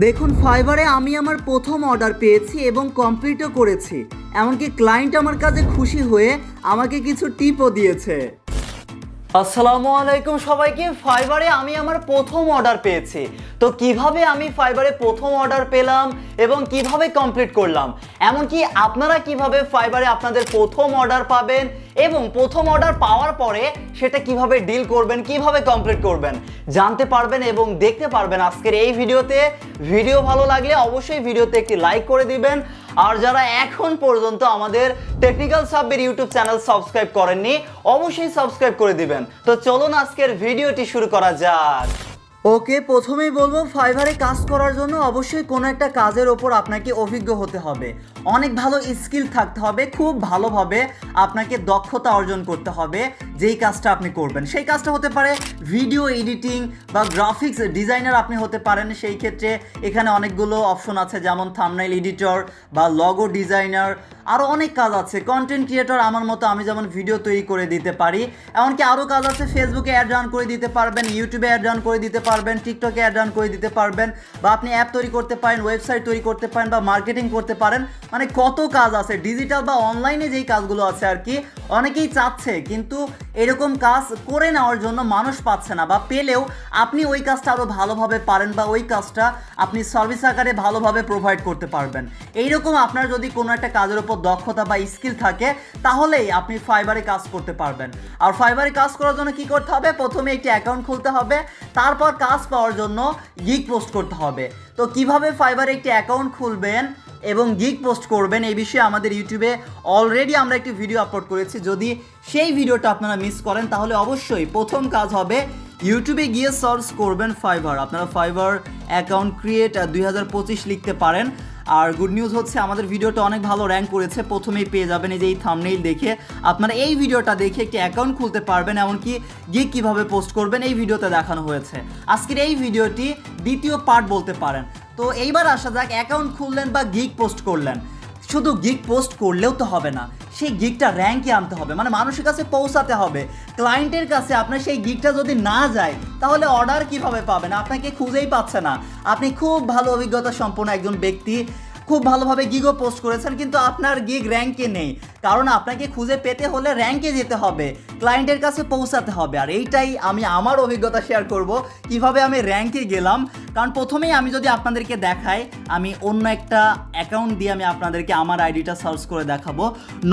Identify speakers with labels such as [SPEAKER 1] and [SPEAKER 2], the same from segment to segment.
[SPEAKER 1] দেখুন, ফাইবারে আমি আমার প্রথম অর্ডার পেয়েছি এবং কমপ্লিটও করেছি। এমনকি ক্লায়েন্ট আমার কাছে খুশি হয়ে আমাকে কিছু টিপও দিয়েছে। আসসালামু আলাইকুম সবাইকে। ফাইবারে আমি আমার প্রথম অর্ডার পেয়েছি। তো কীভাবে আমি ফাইবারে প্রথম অর্ডার পেলাম এবং কীভাবে কমপ্লিট করলাম? এমনকি আপনারা কীভাবে ফাইবারে আপনাদের প্রথম অর্ডার পাবেন এবং প্রথম অর্ডার পাওয়ার পরে সেটা কীভাবে ডিল করবেন, কীভাবে কমপ্লিট করবেন, জানতে পারবেন এবং দেখতে পারবেন আজকের এই ভিডিওতে। ভিডিও ভালো লাগলে অবশ্যই ভিডিওতে একটি লাইক করে দিবেন। আর যারা এখন পর্যন্ত আমাদের টেকনিক্যাল সাবের ইউটিউব চ্যানেল সাবস্ক্রাইব করেননি, অবশ্যই সাবস্ক্রাইব করে দিবেন। তো চলুন আজকের ভিডিওটি শুরু করা যাক। ওকে, প্রথমেই বলব ফাইবারে কাজ করার জন্য অবশ্যই কোনো একটা কাজের ওপর আপনাকে অভিজ্ঞ হতে হবে। অনেক ভালো স্কিল থাকতে হবে, খুব ভালোভাবে আপনাকে দক্ষতা অর্জন করতে হবে যেই কাজটা আপনি করবেন। সেই কাজটা হতে পারে ভিডিও এডিটিং বা গ্রাফিক্স ডিজাইনার আপনি হতে পারেন। সেই ক্ষেত্রে এখানে অনেকগুলো অপশন আছে, যেমন থামনাইল এডিটর বা লগো ডিজাইনার আরও অনেক কাজ আছে। কন্টেন্ট ক্রিয়েটর আমার মতো আমি যেমন ভিডিও তৈরি করে দিতে পারি, এমনকি আরও কাজ আছে ফেসবুকে অ্যাড রান করে দিতে পারবেন ইউটিউবে অ্যাড রান করে দিতে পারবেন টিকটকে অ্যাড রান করে দিতে পারবেন, বা আপনি অ্যাপ তৈরি করতে পারেন ওয়েবসাইট তৈরি করতে পারেন, বা মার্কেটিং করতে পারেন। মানে কত কাজ আছে? ডিজিটাল বা অনলাইনে যেই কাজগুলো আছে আর কি, অনেকেই চাচ্ছে, কিন্তু এরকম কাজ করে নেওয়ার জন্য মানুষ পাচ্ছে না বা পেলেও আপনি ওই কাজটা আরও ভালোভাবে পারেন বা ওই কাজটা আপনি সার্ভিস আকারে ভালোভাবে প্রোভাইড করতে পারবেন। এইরকম আপনার যদি কোনো একটা কাজের উপর দক্ষতা বা স্কিল থাকে, তাহলেই আপনি ফাইবারে কাজ করতে পারবেন। আর ফাইবারে কাজ করার জন্য কি করতে হবে? প্রথমে একটি অ্যাকাউন্ট খুলতে হবে, তারপর কাজ পাওয়ার জন্য গিগ পোস্ট করতে হবে। তো কীভাবে ফাইবারে একটি অ্যাকাউন্ট খুলবেন? এবং গিগ পোস্ট করবেন, এই বিষয়ে আমাদের ইউটিউবে অলরেডি আমরা একটি ভিডিও আপলোড করেছি। যদি সেই ভিডিওটা আপনারা মিস করেন, তাহলে অবশ্যই প্রথম কাজ হবে ইউটিউবে গিয়ে সার্চ করবেন ফাইবার আপনারা ফাইবার অ্যাকাউন্ট ক্রিয়েট দুই হাজার পঁচিশ লিখতে পারেন। আর গুড নিউজ হচ্ছে, আমাদের ভিডিওটা অনেক ভালো র্যাঙ্ক করেছে। প্রথমেই পেয়ে যাবেন এই যে এই থামনেইল দেখে। আপনারা এই ভিডিওটা দেখে একটি অ্যাকাউন্ট খুলতে পারবেন, এমনকি গিগ কীভাবে পোস্ট করবেন, এই ভিডিওতে দেখানো হয়েছে। আজকের এই ভিডিওটি দ্বিতীয় পার্ট বলতে পারেন। তো এইবার আসা যাক অ্যাকাউন্ট খুললেন বা গিগ পোস্ট করলেন। শুধু গিগ পোস্ট করলেও তো হবে না, সেই গিগটা র্যাঙ্কে আনতে হবে। মানে মানুষের কাছে পৌঁছাতে হবে। ক্লায়েন্টের কাছে আপনার সেই গিগটা যদি না যায়, তাহলে অর্ডার কীভাবে পাবেন? আপনাকে খুঁজেই পাচ্ছে না। আপনি খুব ভালো অভিজ্ঞতা সম্পন্ন একজন ব্যক্তি। খুব ভালোভাবে গিগও পোস্ট করেছেন, কিন্তু আপনার গিগ র্যাঙ্কে নেই। কারণ আপনাকে খুঁজে পেতে হলে র্যাঙ্কে যেতে হবে ক্লায়েন্টের কাছে পৌঁছাতে হবে। আর এইটাই আমি আমার অভিজ্ঞতা শেয়ার করব, কীভাবে আমি র্যাঙ্কে গেলাম। কারণ প্রথমেই আমি যদি আপনাদেরকে দেখাই, আমি অন্য একটা অ্যাকাউন্ট দিয়ে আমি আপনাদেরকে আমার আইডিটা সার্চ করে দেখাবো।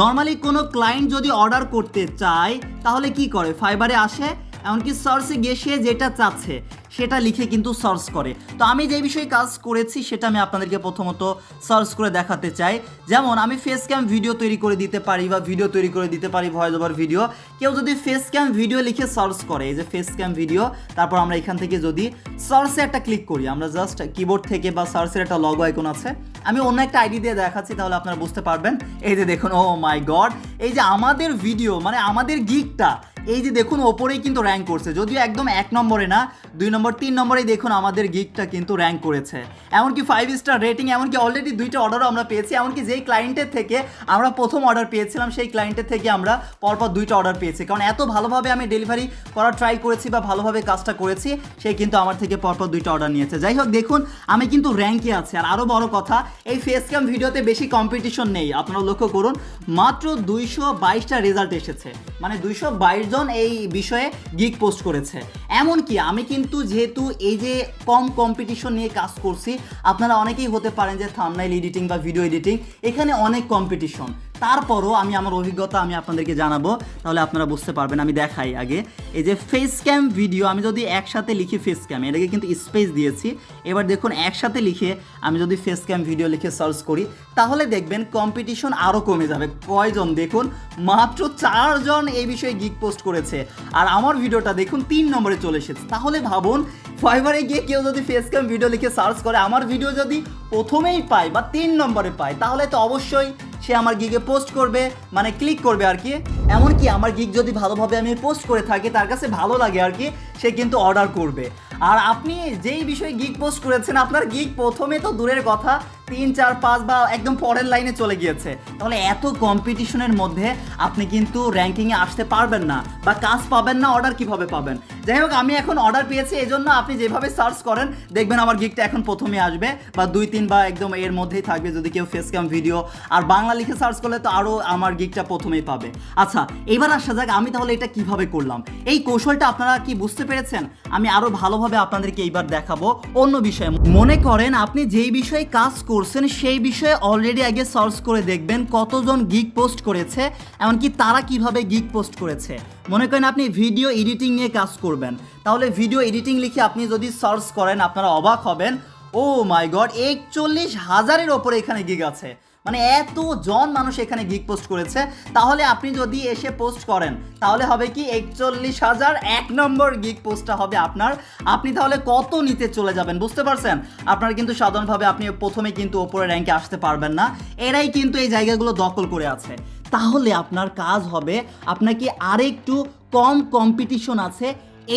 [SPEAKER 1] নর্মালি কোনো ক্লায়েন্ট যদি অর্ডার করতে চায়, তাহলে কি করে? ফাইবারে আসে এমনকি সার্চে গিয়ে সে যেটা চাচ্ছে, সেটা লিখে কিন্তু সার্চ করে। তো আমি যে বিষয়ে কাজ করেছি, সেটা আমি আপনাদেরকে প্রথমত সার্চ করে দেখাতে চাই। যেমন, আমি ফেস ক্যাম ভিডিও তৈরি করে দিতে পারি বা ভিডিও তৈরি করে দিতে পারি ভয়েস ওভার ভিডিও কেউ যদি ফেস ক্যাম ভিডিও লিখে সার্চ করে, এই যে ফেস ক্যাম ভিডিও তারপর আমরা এখান থেকে যদি সার্চে একটা ক্লিক করি, আমরা জাস্ট কিবোর্ড থেকে বা সার্চের একটা লগো আইকন আছে, আমি অন্য একটা আইডি দিয়ে দেখাচ্ছি, তাহলে আপনারা বুঝতে পারবেন। এই যে দেখুন ও মাই গড এই যে আমাদের ভিডিও মানে আমাদের গিকটা এই যে দেখুন, ওপরেই কিন্তু র্যাঙ্ক করছে। যদিও একদম এক নম্বরে না, দুই নম্বর, তিন নম্বরেই দেখুন আমাদের গিকটা কিন্তু র্যাঙ্ক করেছে। এমনকি ফাইভ স্টার রেটিং এমনকি অলরেডি দুইটা অর্ডারও আমরা পেয়েছি। এমনকি যেই ক্লায়েন্টের থেকে আমরা প্রথম অর্ডার পেয়েছিলাম, সেই ক্লায়েন্টের থেকে আমরা পরপর দুইটা অর্ডার পেয়েছি। কারণ এত ভালোভাবে আমি ডেলিভারি করার ট্রাই করেছি বা ভালোভাবে কাজটা করেছি, সে কিন্তু আমার থেকে পরপর দুইটা অর্ডার নিয়েছে। যাই হোক, দেখুন, আমি কিন্তু র্যাঙ্কে আছি। আর আরও বড় কথা, এই ফেস ক্যাম ভিডিওতে বেশি কম্পিটিশন নেই। আপনারা লক্ষ্য করুন, মাত্র দুইশো বাইশটা রেজাল্ট এসেছে। মানে দুইশো বাইশ এই বিষয়ে গিক পোস্ট করেছে। এমনকি আমি কিন্তু যেহেতু এই যে কম কম্পিটিশন নিয়ে কাজ করছি, আপনারা অনেকেই হতে পারেন যে থামনাইল এডিটিং বা ভিডিও এডিটিং এখানে অনেক কম্পিটিশন তারপরও আমি আমার অভিজ্ঞতা আমি আপনাদেরকে জানাব, তাহলে আপনারা বুঝতে পারবেন, আমি দেখাই আগে। এই যে ফেস ক্যাম ভিডিও আমি যদি একসাথে লিখি ফেস ক্যাম এটাকে কিন্তু স্পেস দিয়েছি। এবার দেখুন, একসাথে লিখে আমি যদি ফেস ক্যাম ভিডিও লিখে সার্চ করি, তাহলে দেখবেন কম্পিটিশন আরও কমে যাবে। কয়জন? দেখুন, মাত্র চারজন এই বিষয়ে গিক পোস্ট করেছে। আর আমার ভিডিওটা দেখুন, তিন নম্বরে চলে এসেছে। তাহলে ভাবুন ফাইবারে গিয়ে কেউ যদি ফেস ক্যাম ভিডিও লিখে সার্চ করে, আমার ভিডিও যদি প্রথমেই পায় বা তিন নম্বরে পায়, তাহলে তো অবশ্যই সে আমার গিগে পোস্ট করবে মানে ক্লিক করবে আর কি। এমনকি আমার গিগ যদি ভালোভাবে আমি পোস্ট করে থাকি, তার কাছে ভালো লাগে আর কি, সে কিন্তু অর্ডার করবে। আর আপনি যেই বিষয়ে গিগ পোস্ট করেছেন, আপনার গিগ প্রথমে তো দূরের কথা তিন, চার, পাঁচ বা একদম পরের লাইনে চলে গিয়েছে। তাহলে এত কম্পিটিশনের মধ্যে আপনি কিন্তু র্যাঙ্কিংয়ে আসতে পারবেন না বা কাজ পাবেন না অর্ডার কীভাবে পাবেন? যাই হোক, আমি এখন অর্ডার পেয়েছি এই জন্য আপনি যেভাবে সার্চ করেন, দেখবেন আমার গিকটা এখন প্রথমে আসবে বা দুই, তিন বা একদম এর মধ্যেই থাকবে যদি কেউ ফেস ক্যাম ভিডিও আর বাংলা লিখে সার্চ করলে তো আরও আমার গিকটা প্রথমেই পাবে। আচ্ছা এবার আসা যাক, আমি তাহলে এটা কীভাবে করলাম? এই কৌশলটা আপনারা কি বুঝতে পেরেছেন? আমি আরও ভালোভাবে আপনাদেরকে এইবার দেখাবো অন্য বিষয়ে। মনে করেন আপনি যেই বিষয়ে কাজ করছেন, সেই বিষয়ে অলরেডি আগে সার্চ করে দেখবেন কতজন গিক পোস্ট করেছে, এমনকি তারা কীভাবে গিক পোস্ট করেছে। মনে করেন আপনি ভিডিও এডিটিং নিয়ে কাজ করবেন, তাহলে ভিডিও এডিটিং লিখে আপনি যদি সার্চ করেন, আপনারা অবাক হবেন ও মাই গড একচল্লিশ হাজারের ওপরে এখানে গিগ আছে। মানে এত জন মানুষ এখানে গিগ পোস্ট করেছে, তাহলে আপনি যদি এসে পোস্ট করেন, তাহলে হবে কি একচল্লিশ হাজার এক নম্বর গিগ পোস্টটা হবে আপনার। আপনি তাহলে কত নিতে চলে যাবেন, বুঝতে পারছেন? আপনার কিন্তু সাধারণভাবে আপনি প্রথমে কিন্তু ওপরে র্যাঙ্কে আসতে পারবেন না। এরাই কিন্তু এই জায়গাগুলো দখল করে আছে। তাহলে আপনার কাজ হবে, আপনাকে আরেকটু কম কম্পিটিশন আছে,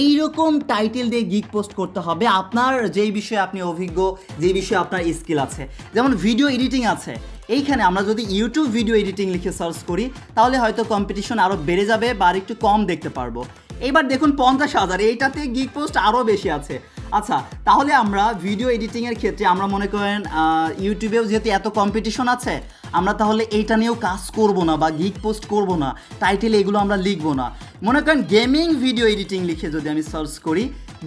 [SPEAKER 1] এইরকম টাইটেল দিয়ে গিগ পোস্ট করতে হবে। আপনার যেই বিষয়ে আপনি অভিজ্ঞ, যেই বিষয়ে আপনার স্কিল আছে। যেমন ভিডিও এডিটিং আছে। এইখানে আমরা যদি ইউটিউব ভিডিও এডিটিং লিখে সার্চ করি, তাহলে হয়তো কম্পিটিশন আরও বেড়ে যাবে বা আর একটু কম দেখতে পারব। এইবার দেখুন পঞ্চাশ হাজার, এইটাতে গিগ পোস্ট আরও বেশি আছে। আচ্ছা তাহলে আমরা ভিডিও এডিটিংয়ের ক্ষেত্রে আমরা মনে করেন ইউটিউবেও যেহেতু এত কম্পিটিশন আছে, আমরা তাহলে এইটা নিয়েও কাজ করব না বা গিগ পোস্ট করব না টাইটেল এগুলো আমরা লিখব না। মনে করেন গেমিং ভিডিও এডিটিং লিখে যদি আমি সার্চ করি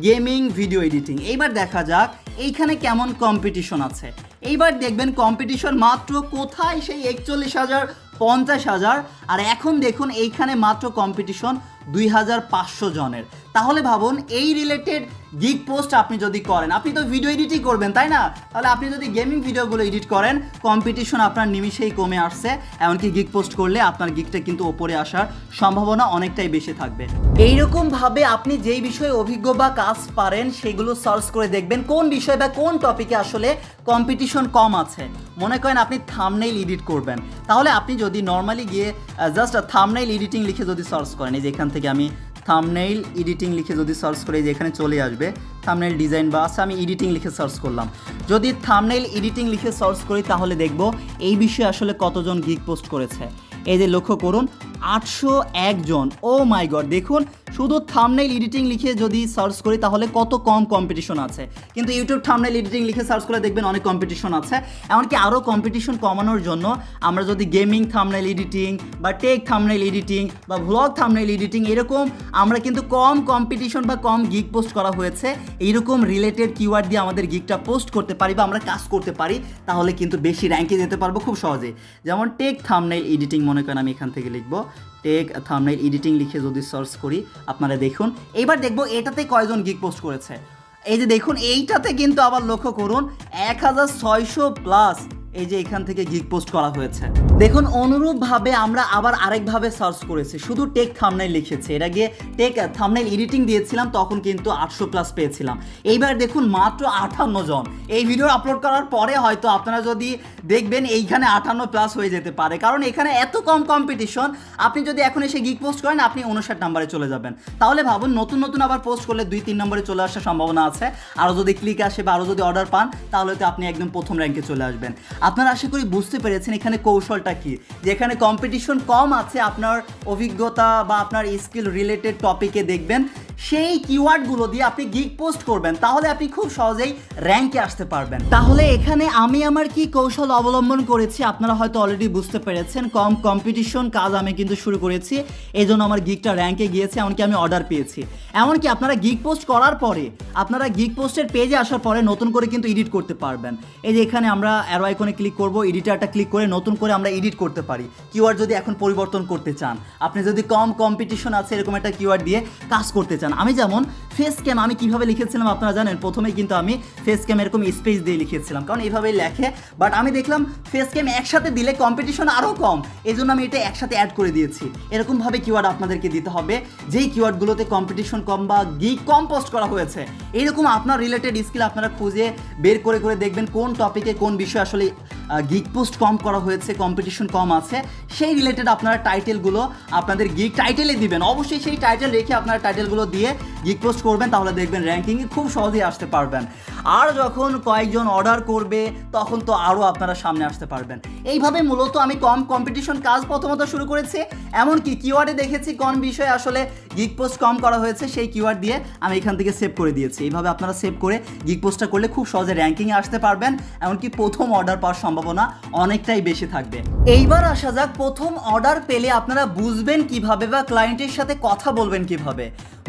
[SPEAKER 1] গেমিং ভিডিও এডিটিং এইবার দেখা যাক এইখানে কেমন কম্পিটিশন আছে? এইবার দেখবেন কম্পিটিশন মাত্র কোথায়? সেই একচল্লিশ হাজার, পঞ্চাশ হাজার। আর এখন দেখুন এইখানে মাত্র কম্পিটিশন দুই হাজার পাঁচশো জনের। তাহলে ভাবুন, এই রিলেটেড গিগ পোস্ট আপনি যদি করেন, আপনি তো ভিডিও এডিটই করবেন, তাই না? তাহলে আপনি যদি গেমিং ভিডিওগুলো এডিট করেন কম্পিটিশন আপনার নিমিষেই কমে আসছে, এমনকি গিগ পোস্ট করলে আপনার গিগটা কিন্তু ওপরে আসার সম্ভাবনা অনেকটাই বেশি থাকবে। এইরকম ভাবে আপনি যেই বিষয়ে অভিজ্ঞ বা কাজ পারেন, সেগুলো সার্চ করে দেখবেন, কোন বিষয় বা কোন টপিকে আসলে কম্পিটিশন কম আছে। মনে করেন আপনি থামনেইল এডিট করবেন, তাহলে আপনি যদি নর্মালি গিয়ে জাস্ট থামনেইল এডিটিং লিখে যদি সার্চ করেন, এই যে এখান থেকে আমি থামনেইল এডিটিং লিখে যদি সার্চ করে যে এখানে চলে আসবে থামনেইল ডিজাইন বা আছে, আমি এডিটিং লিখে সার্চ করলাম। যদি থামনেইল এডিটিং লিখে সার্চ করি, তাহলে দেখব এই বিষয়ে আসলে কতজন গিক পোস্ট করেছে। এই যে লক্ষ্য করুন আটশো একজন ও মাই গড দেখুন, শুধু থামনেইল এডিটিং লিখে যদি সার্চ করি, তাহলে কত কম কম্পিটিশন আছে। কিন্তু ইউটিউব থামনেইল এডিটিং লিখে সার্চ করে দেখবেন অনেক কম্পিটিশন আছে। এমনকি আরও কম্পিটিশন কমানোর জন্য আমরা যদি গেমিং থামনেইল এডিটিং বা টেক থামনেইল এডিটিং বা ভ্লগ থামনেইল এডিটিং এরকম আমরা কিন্তু কম কম্পিটিশন বা কম গিগ পোস্ট করা হয়েছে, এইরকম রিলেটেড কিওয়ার্ড দিয়ে আমাদের গিগটা পোস্ট করতে পারি বা আমরা কাজ করতে পারি, তাহলে কিন্তু বেশি র্যাঙ্কে যেতে পারব খুব সহজে যেমন টেক থামনেইল এডিটিং মনে করেন আমি এখান থেকে লিখব। টেক, থামনাইল এডিটিং লিখে যদি সার্চ করি, আপনারা দেখুন। এইবার দেখব এটাতে কয়জন গিগ পোস্ট করেছে। এই যে দেখুন, এইটাতে কিন্তু আবার লক্ষ্য করুন, এক হাজার ছয়শো প্লাস এই যে এখান থেকে গিগ পোস্ট করা হয়েছে। দেখুন, অনুরূপভাবে আমরা আবার আরেকভাবে সার্চ করেছি। শুধু টেক থামনাইল লিখেছি। এর আগে টেক থামনাইল এডিটিং দিয়েছিলাম, তখন কিন্তু আটশো প্লাস পেয়েছিলাম। এইবার দেখুন, মাত্র আটান্ন জন। এই ভিডিও আপলোড করার পরে হয়তো আপনারা যদি দেখবেন, এইখানে আটান্ন প্লাস হয়ে যেতে পারে। কারণ এখানে এত কম কম্পিটিশন আপনি যদি এখন এসে গিগ পোস্ট করেন, আপনি উনষাট নাম্বারে চলে যাবেন। তাহলে ভাবুন, নতুন নতুন আবার পোস্ট করলে দুই, তিন নম্বরে চলে আসার সম্ভাবনা আছে। আরও যদি ক্লিক আসে বা আরও যদি অর্ডার পান, তাহলে তো আপনি একদম প্রথম র্যাঙ্কে চলে আসবেন। আপনারা আশা করি বুঝতে পেরেছেন এখানে কৌশলটা কি। যেখানে কম্পিটিশন কম আছে, আপনার অভিজ্ঞতা বা আপনার স্কিল রিলেটেড টপিকে দেখবেন। সেই কিওয়ার্ডগুলো দিয়ে আপনি গিগ পোস্ট করবেন, তাহলে আপনি খুব সহজেই র্যাঙ্কে আসতে পারবেন। তাহলে এখানে আমি আমার কি কৌশল অবলম্বন করেছি আপনারা হয়তো অলরেডি বুঝতে পেরেছেন। কম কম্পিটিশন কাজ আমি কিন্তু শুরু করেছি এই জন্য আমার গিগটা র্যাঙ্কে গিয়েছে, এমনকি আমি অর্ডার পেয়েছি। এমনকি আপনারা গিগ পোস্ট করার পরে, আপনারা গিগ পোস্টের পেজে আসার পরে নতুন করে কিন্তু এডিট করতে পারবেন। এই যে এখানে আমরা অ্যারো আইকনে ক্লিক করব এডিটারটা ক্লিক করে নতুন করে আমরা এডিট করতে পারি। কিওয়ার্ড যদি এখন পরিবর্তন করতে চান, আপনি যদি কম কম্পিটিশন আছে এরকম একটা কিওয়ার্ড দিয়ে কাজ করতে চান আমি যেমন ফেস ক্যাম আমি কীভাবে লিখেছিলাম আপনারা জানেন প্রথমে কিন্তু আমি ফেস ক্যাম এরকম স্পেস দিয়ে লিখেছিলাম, কারণ এইভাবেই লেখে। বাট আমি দেখলাম ফেস ক্যাম একসাথে দিলে কম্পিটিশন আরও কম। এই জন্য আমি এটা একসাথে অ্যাড করে দিয়েছি। এরকমভাবে কিওয়ার্ড আপনাদেরকে দিতে হবে। যেই কিওয়ার্ডগুলোতে কম্পিটিশন কম বা গিগ কম পোস্ট করা হয়েছে, এইরকম আপনার রিলেটেড স্কিল আপনারা খুঁজে বের করে করে দেখবেন কোন টপিকে কোন বিষয় আসলে গিগ পোস্ট কম করা হয়েছে কম্পিটিশন কম আছে, সেই রিলেটেড আপনারা টাইটেলগুলো আপনাদের গিগ টাইটেলে দিবেন। অবশ্যই সেই টাইটেল রেখে আপনারা টাইটেলগুলো দিয়ে গিগ পোস্ট করবেন, তাহলে দেখবেন র্যাঙ্কিংয়ে খুব সহজেই আসতে পারবেন। আর যখন কয়েকজন অর্ডার করবে, তখন তো আরও আপনারা সামনে আসতে পারবেন। এইভাবে মূলত আমি কম কম্পিটিশন কাজ প্রথমত শুরু করেছি, এমনকি কিওয়ার্ডে দেখেছি কোন বিষয়ে আসলে গিগ পোস্ট কম করা হয়েছে, সেই কিওয়ার্ড দিয়ে আমি এখান থেকে সেভ করে দিয়েছি। এইভাবে আপনারা সেভ করে গিগ পোস্টটা করলে খুব সহজে র্যাঙ্কিংয়ে আসতে পারবেন, এমনকি প্রথম অর্ডার পাওয়ার সম্ভাবনা অনেকটাই বেশি থাকবে। এইবার আসা যাক, প্রথম অর্ডার পেলে আপনারা বুঝবেন কীভাবে বা ক্লায়েন্টের সাথে কথা বলবেন কীভাবে।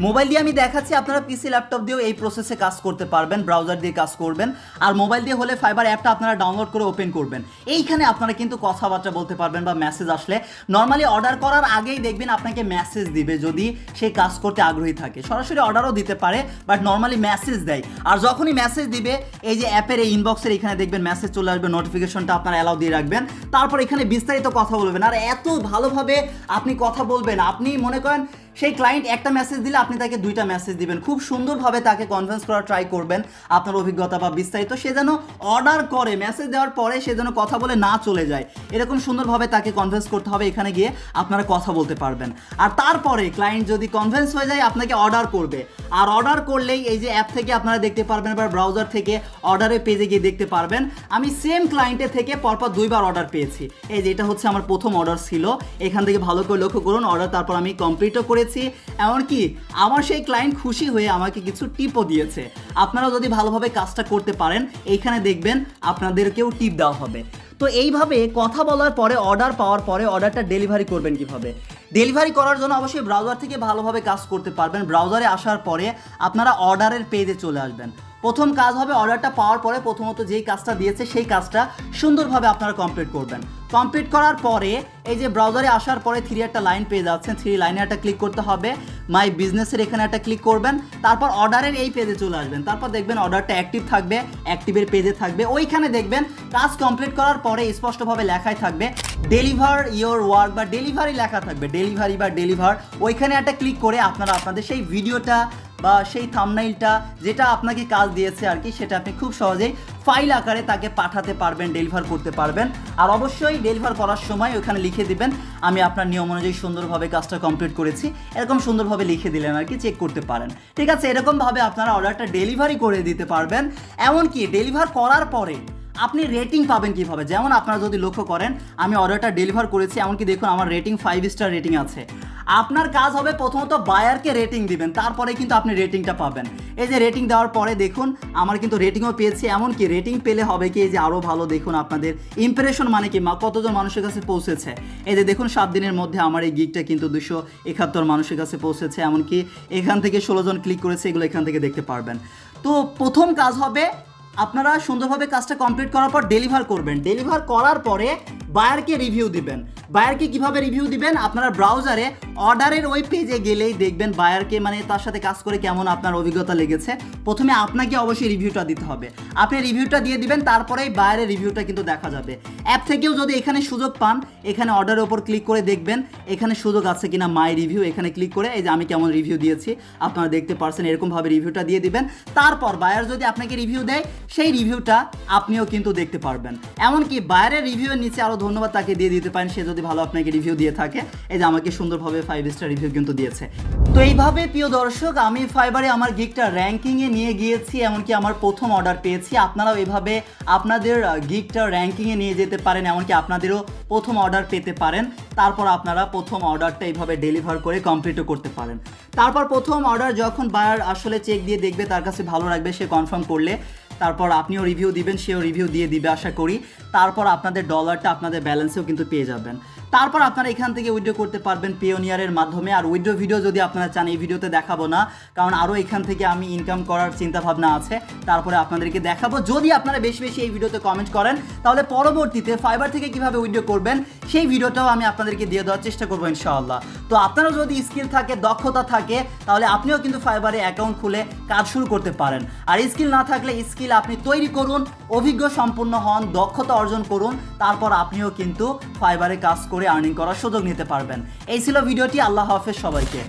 [SPEAKER 1] মোবাইল দিয়ে আমি দেখাচ্ছি, আপনারা পিসি ল্যাপটপ দিয়েও এই প্রসেসে কাজ করতে পারবেন ব্রাউজার দিয়ে কাজ করবেন। আর মোবাইল দিয়ে হলে ফাইবার অ্যাপটা আপনারা ডাউনলোড করে ওপেন করবেন। এইখানে আপনারা কিন্তু কথাবার্তা বলতে পারবেন বা মেসেজ আসলে। নর্মালি অর্ডার করার আগেই দেখবেন আপনাকে মেসেজ দিবে যদি সে কাজ করতে আগ্রহী থাকে। সরাসরি অর্ডারও দিতে পারে বাট নর্মালি মেসেজ দেয়। আর যখনই মেসেজ দিবে, এই যে অ্যাপের এই ইনবক্সের এখানে দেখবেন মেসেজ চলে আসবে নোটিফিকেশনটা আপনারা অ্যালাউ দিয়ে রাখবেন। তারপর এখানে বিস্তারিত কথা বলবেন। আর এত ভালোভাবে আপনি কথা বলবেন, আপনি মনে করেন সেই ক্লায়েন্ট একটা মেসেজ দিলে আপনি তাকে দুইটা মেসেজ দিবেন। খুব সুন্দরভাবে তাকে কনভিন্স করার ট্রাই করবেন আপনার অভিজ্ঞতা বা বিস্তারিত। সে যেন অর্ডার করে মেসেজ দেওয়ার পরে সে যেন কথা বলে না চলে যায়। এরকম সুন্দরভাবে তাকে কনভিন্স করতে হবে, এখানে গিয়ে আপনারা কথা বলতে পারবেন। আর তারপরে ক্লায়েন্ট যদি কনভিন্স হয়ে যায়, আপনাকে অর্ডার করবে। আর অর্ডার করলেই এই যে অ্যাপ থেকে আপনারা দেখতে পারবেন বা ব্রাউজার থেকে অর্ডারের পেজে গিয়ে দেখতে পারবেন। আমি সেম ক্লায়েন্টের থেকে পরপর দুইবার অর্ডার পেয়েছি। এই যে এটা হচ্ছে আমার প্রথম অর্ডার ছিল। এখান থেকে ভালো করে লক্ষ্য করুন অর্ডার তারপর আমি কমপ্লিটও করেছি, এমনকি আমার সেই ক্লায়েন্ট খুশি হয়ে আমাকে কিছু টিপও দিয়েছে। আপনারা যদি ভালোভাবে কাজটা করতে পারেন, এইখানে দেখবেন আপনাদেরকেও টিপ দেওয়া হবে। তো এইভাবে কথা বলার পরে অর্ডার পাওয়ার পরে অর্ডারটা ডেলিভারি করবেন কীভাবে? ডেলিভারি করার জন্য অবশ্যই ব্রাউজার থেকে ভালোভাবে কাজ করতে পারবেন। ব্রাউজারে আসার পরে আপনারা অর্ডারের পেজে চলে আসবেন। প্রথম কাজ হবে অর্ডারটা পাওয়ার পরে প্রথমত যেই কাজটা দিয়েছে সেই কাজটা সুন্দরভাবে আপনারা কমপ্লিট করবেন। কমপ্লিট করার পরে এই যে ব্রাউজারে আসার পরে থ্রি একটা লাইন পেয়ে যাচ্ছেন। থ্রি লাইনে একটা ক্লিক করতে হবে। মাই বিজনেসের এখানে একটা ক্লিক করবেন। তারপর অর্ডারের এই পেজে চলে আসবেন। তারপর দেখবেন অর্ডারটা অ্যাক্টিভ থাকবে অ্যাক্টিভের পেজে থাকবে। ওইখানে দেখবেন কাজ কমপ্লিট করার পরে স্পষ্টভাবে লেখাই থাকবে ডেলিভার ইওর ওয়ার্ক বা ডেলিভারি লেখা থাকবে। ডেলিভারি বা ডেলিভার ওইখানে একটা ক্লিক করে আপনারা আপনাদের সেই ভিডিওটা বা সেই থামনাইলটা যেটা আপনাকে কাজ দিয়েছে আর কি, সেটা আপনি খুব সহজেই ফাইল আকারে তাকে পাঠাতে পারবেন ডেলিভার করতে পারবেন। আর অবশ্যই ডেলিভার করার সময় ওখানে লিখে দিবেন, আমি আপনার নিয়ম অনুযায়ী সুন্দরভাবে কাজটা কমপ্লিট করেছি। এরকম সুন্দরভাবে লিখে দিলেন আর কি চেক করতে পারেন। ঠিক আছে, এরকমভাবে আপনারা অর্ডারটা ডেলিভারি করে দিতে পারবেন। এমনকি ডেলিভার করার পরে আপনি রেটিং পাবেন কীভাবে? যেমন আপনারা যদি লক্ষ্য করেন, আমি অর্ডারটা ডেলিভার করেছি, এমনকি দেখুন আমার রেটিং ফাইভ স্টার রেটিং আছে। আপনার কাজ হবে প্রথমত বায়ারকে রেটিং দিবেন, তারপরে কিন্তু আপনি রেটিংটা পাবেন। এই যে রেটিং দেওয়ার পরে দেখুন, আমার কিন্তু রেটিংও পেয়েছি, এমনকি রেটিং পেলে হবে কি, এই যে আরও ভালো দেখুন আপনাদের ইমপ্রেশন মানে কি কতজন মানুষের কাছে পৌঁছেছে। এই যে দেখুন, সাত দিনের মধ্যে আমার এই গিকটা কিন্তু দুশো একাত্তর মানুষের কাছে পৌঁছেছে, এমনকি এখান থেকে ষোলো জন ক্লিক করেছে, এগুলো এখান থেকে দেখতে পারবেন। তো প্রথম কাজ হবে আপনারা সুন্দরভাবে কাজটা কমপ্লিট করার পর ডেলিভার করবেন। ডেলিভার করার পরে বায়ারকে রিভিউ দিবেন। বায়ারকে কীভাবে রিভিউ দিবেন? আপনারা ব্রাউজারে অর্ডারের ওই পেজে গেলেই দেখবেন বায়ারকে মানে তার সাথে কাজ করে কেমন আপনার অভিজ্ঞতা লেগেছে। প্রথমে আপনাকে অবশ্যই রিভিউটা দিতে হবে। আপনি রিভিউটা দিয়ে দিবেন, তারপরেই বায়ারের রিভিউটা কিন্তু দেখা যাবে। অ্যাপ থেকেও যদি এখানে সুযোগ পান, এখানে অর্ডারের ওপর ক্লিক করে দেখবেন, এখানে সুযোগ আছে কিনা মাই রিভিউ এখানে ক্লিক করে এই যে আমি কেমন রিভিউ দিয়েছি, আপনারা দেখতে পারছেন এরকমভাবে রিভিউটা দিয়ে দিবেন। তারপর বায়ার যদি আপনাকে রিভিউ দেয় সেই রিভিউটা আপনিও কিন্তু দেখতে পারবেন। এমনকি বায়ারের রিভিউয়ের নিচে আরও ধন্যবাদ তাকে দিয়ে দিতে পারেন, সে যদি ভালো আপনাকে রিভিউ দিয়ে থাকে। এই যে আমাকে সুন্দরভাবে ফাইভ স্টার রিভিউ কিন্তু দিয়েছে। তো এইভাবে, প্রিয় দর্শক, আমি ফাইবারে আমার গিকটা র্যাঙ্কিংয়ে নিয়ে গিয়েছি, এমনকি আমার প্রথম অর্ডার পেয়েছি। আপনারাও এভাবে আপনাদের গিকটা র্যাঙ্কিংয়ে নিয়ে যেতে পারেন, এমনকি আপনাদেরও প্রথম অর্ডার পেতে পারেন। তারপর আপনারা প্রথম অর্ডারটা এইভাবে ডেলিভার করে কমপ্লিটও করতে পারেন। তারপর প্রথম অর্ডার যখন বায়ার আসলে চেক দিয়ে দেখবে তার কাছে ভালো লাগবে, সে কনফার্ম করলে, তারপর আপনিও রিভিউ দিবেন, সেও রিভিউ দিয়ে দিবে আশা করি। তারপর আপনাদের ডলারটা আপনাদের ব্যালেন্সেও কিন্তু পেয়ে যাবেন। তারপর আপনারা এখান থেকে উইড্রো করতে পারবেন পেওনিয়ারের মাধ্যমে। আর উইড্রো ভিডিও যদি আপনারা চান, এই ভিডিওতে দেখাবো না, কারণ আরও এখান থেকে আমি ইনকাম করার চিন্তা ভাবনা আছে। তারপরে আপনাদেরকে দেখাবো। যদি আপনারা বেশি বেশি এই ভিডিওতে কমেন্ট করেন, তাহলে পরবর্তীতে ফাইবার থেকে কীভাবে উইড্রো করবেন, সেই ভিডিওটাও আমি আপনাদেরকে দিয়ে দেওয়ার চেষ্টা করব ইনশাআল্লাহ। তো আপনারও যদি স্কিল থাকে, দক্ষতা থাকে, তাহলে আপনিও কিন্তু ফাইবারে অ্যাকাউন্ট খুলে কাজ শুরু করতে পারেন। আর স্কিল না থাকলে স্কিল আপনি তৈরি করুন, অভিজ্ঞ সম্পূর্ণ হন, দক্ষতা অর্জন করুন, তারপর আপনিও কিন্তু ফাইবারে কাজ করে আর্নিং করার সুযোগ নিতে পারবেন। এই ছিল ভিডিওটি আল্লাহ হাফেজ সবাইকে।